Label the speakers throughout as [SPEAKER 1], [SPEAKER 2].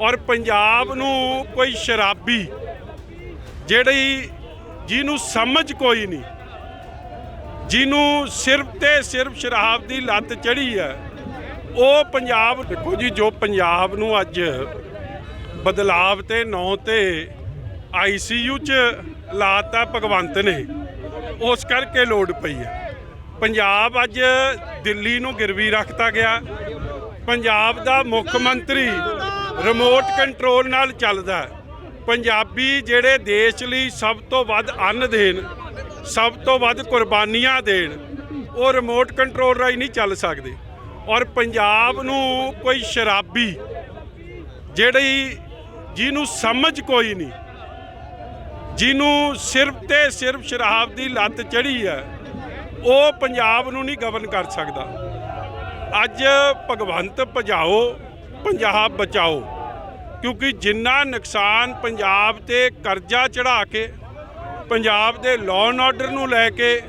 [SPEAKER 1] ਔਰ ਪੰਜਾਬ ਨੂੰ ਕੋਈ ਸ਼ਰਾਬੀ ਜਿਹੜੀ ਜਿਹਨੂੰ ਸਮਝ ਕੋਈ ਨਹੀਂ, ਜਿਹਨੂੰ ਸਿਰਫ ਤੇ ਸਿਰਫ ਸ਼ਰਾਬ ਦੀ ਲੱਤ ਚੜੀ ਹੈ, ਉਹ ਪੰਜਾਬ ਦੇਖੋ ਜੀ, ਜੋ ਪੰਜਾਬ ਨੂੰ ਅੱਜ ਬਦਲਾਵ ਤੇ ਨੌ ਤੇ ਆਈਸੀਯੂ ਚ ਲਾਤਾ ਭਗਵੰਤ ਨੇ, ਉਸ ਕਰਕੇ ਲੋੜ ਪਈ ਹੈ। ਪੰਜਾਬ ਅੱਜ ਦਿੱਲੀ ਨੂੰ ਗਿਰਵੀ ਰੱਖਤਾ ਗਿਆ। ਪੰਜਾਬ ਦਾ ਮੁੱਖ ਮੰਤਰੀ ਰਿਮੋਟ ਕੰਟਰੋਲ ਨਾਲ ਚੱਲਦਾ ਪੰਜਾਬੀ ਜਿਹੜੇ ਦੇਸ਼ ਲਈ ਸਭ ਤੋਂ ਵੱਧ ਅੰਨ ਦੇਣ, ਸਭ ਤੋਂ ਵੱਧ ਕੁਰਬਾਨੀਆਂ ਦੇਣ, ਉਹ ਰਿਮੋਟ ਕੰਟਰੋਲ ਰਾਹੀਂ ਨਹੀਂ ਚੱਲ ਸਕਦੇ। ਔਰ ਪੰਜਾਬ ਨੂੰ ਕੋਈ ਸ਼ਰਾਬੀ ਜਿਹੜੀ ਜਿਹਨੂੰ ਸਮਝ ਕੋਈ ਨਹੀਂ, ਜਿਹਨੂੰ ਸਿਰਫ ਤੇ ਸਿਰਫ ਸ਼ਰਾਬ ਦੀ ਲੱਤ ਚੜੀ ਹੈ, ਉਹ ਪੰਜਾਬ ਨੂੰ ਨਹੀਂ ਗਵਰਨ ਕਰ ਸਕਦਾ। ਅੱਜ ਭਗਵੰਤ ਭਜਾਓ ਪੰਜਾਬ ਬਚਾਓ, ਕਿਉਂਕਿ ਜਿੰਨਾ ਨੁਕਸਾਨ ਪੰਜਾਬ ਤੇ ਕਰਜ਼ਾ ਚੜਾ ਕੇ, ਪੰਜਾਬ ਦੇ ਲਾਅ ਐਂਡ ਆਰਡਰ ਨੂੰ ਲੈ ਕੇ,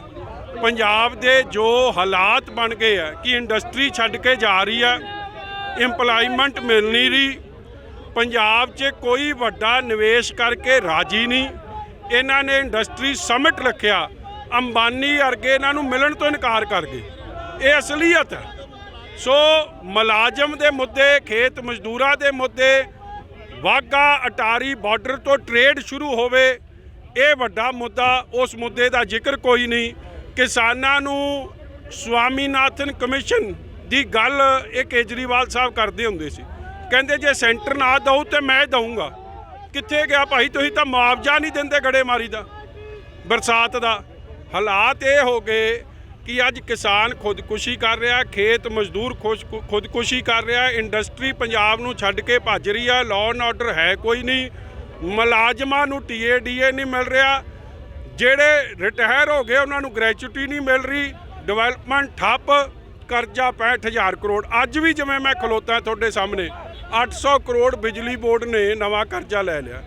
[SPEAKER 1] ਪੰਜਾਬ ਦੇ ਜੋ ਹਾਲਾਤ ਬਣ ਗਏ ਆ, ਕਿ ਇੰਡਸਟਰੀ ਛੱਡ ਕੇ ਜਾ ਰਹੀ ਹੈ EMPLOYMENT ਮਿਲ ਨਹੀਂ ਰਹੀ, ਪੰਜਾਬ 'ਚ ਕੋਈ ਵੱਡਾ ਨਿਵੇਸ਼ ਕਰਕੇ ਰਾਜੀ ਨਹੀਂ, ਇਹਨਾਂ ਨੇ ਇੰਡਸਟਰੀ ਸਮਿਟ ਰੱਖਿਆ, ਅੰਬਾਨੀ ਵਰਗੇ ਇਹਨਾਂ ਨੂੰ ਮਿਲਣ ਤੋਂ ਇਨਕਾਰ ਕਰ ਗਏ। ਇਹ ਅਸਲੀਅਤ ਹੈ। ਸੋ ਮੁਲਾਜ਼ਮ ਦੇ ਮੁੱਦੇ, ਖੇਤ ਮਜ਼ਦੂਰਾਂ ਦੇ ਮੁੱਦੇ ਵਾਗਾ ਅਟਾਰੀ ਬਾਰਡਰ ਤੋਂ ਟ੍ਰੇਡ ਸ਼ੁਰੂ ਹੋਵੇ, ਇਹ ਵੱਡਾ ਮੁੱਦਾ, ਉਸ ਮੁੱਦੇ ਦਾ ਜ਼ਿਕਰ ਕੋਈ ਨਹੀਂ। ਕਿਸਾਨਾਂ ਨੂੰ ਸਵਾਮੀਨਾਥਨ ਕਮਿਸ਼ਨ ਦੀ ਗੱਲ ਇਹ ਕੇਜਰੀਵਾਲ ਸਾਹਿਬ ਕਰਦੇ ਹੁੰਦੇ ਸੀ। ਕਹਿੰਦੇ ਜੇ ਸੈਂਟਰ ਨਾ ਦਊ ਤੇ ਮੈਂ ਦਊਂਗਾ। ਕਿੱਥੇ ਗਿਆ ਭਾਈ, ਤੁਸੀਂ ਤਾਂ ਮੁਆਵਜ਼ਾ ਨਹੀਂ ਦਿੰਦੇ ਗੜੇ ਮਾਰੀ ਦਾ, ਬਰਸਾਤ ਦਾ। ਹਾਲਾਤ ਇਹ ਹੋ ਗਏ ਕਿ ਅੱਜ ਕਿਸਾਨ ਖੁਦਕੁਸ਼ੀ ਕਰ ਰਿਹਾ ਖੇਤ ਮਜ਼ਦੂਰ ਖੁਸ਼- ਖੁਦਕੁਸ਼ੀ ਕਰ ਰਿਹਾ ਇੰਡਸਟਰੀ ਪੰਜਾਬ ਨੂੰ ਛੱਡ ਕੇ ਭੱਜ ਰਹੀ ਹੈ ਲਾਅ ਐਂਡ ਆਰਡਰ ਹੈ ਕੋਈ ਨਹੀਂ, ਮੁਲਾਜ਼ਮਾਂ ਨੂੰ ਟੀਏ ਡੀਏ ਨਹੀਂ ਮਿਲ ਰਿਹਾ, ਜਿਹੜੇ ਰਿਟਾਇਰ ਹੋ ਗਏ ਉਹਨਾਂ ਨੂੰ ਗ੍ਰੈਚੁਇਟੀ ਨਹੀਂ ਮਿਲ ਰਹੀ ਡਿਵੈਲਪਮੈਂਟ ਠੱਪ, ਕਰਜ਼ਾ 65000 ਕਰੋੜ, ਅੱਜ ਵੀ ਜਿਵੇਂ ਮੈਂ ਖਲੋਤਾ ਤੁਹਾਡੇ ਸਾਹਮਣੇ 800 ਕਰੋੜ ਬਿਜਲੀ ਬੋਰਡ ਨੇ ਨਵਾਂ ਕਰਜ਼ਾ ਲੈ ਲਿਆ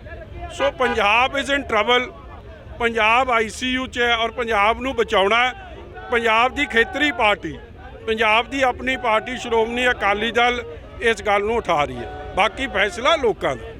[SPEAKER 1] so Punjab is in trouble Punjab ICU 'ਚ ਹੈ ਔਰ ਪੰਜਾਬ ਨੂੰ ਬਚਾਉਣਾ ਹੈ। ਪੰਜਾਬ ਦੀ ਖੇਤਰੀ ਪਾਰਟੀ, ਪੰਜਾਬ ਦੀ ਆਪਣੀ ਪਾਰਟੀ ਸ਼੍ਰੋਮਣੀ ਅਕਾਲੀ ਦਲ ਇਸ ਗੱਲ ਨੂੰ ਉਠਾ ਰਹੀ ਹੈ। ਬਾਕੀ ਫੈਸਲਾ ਲੋਕਾਂ ਦਾ।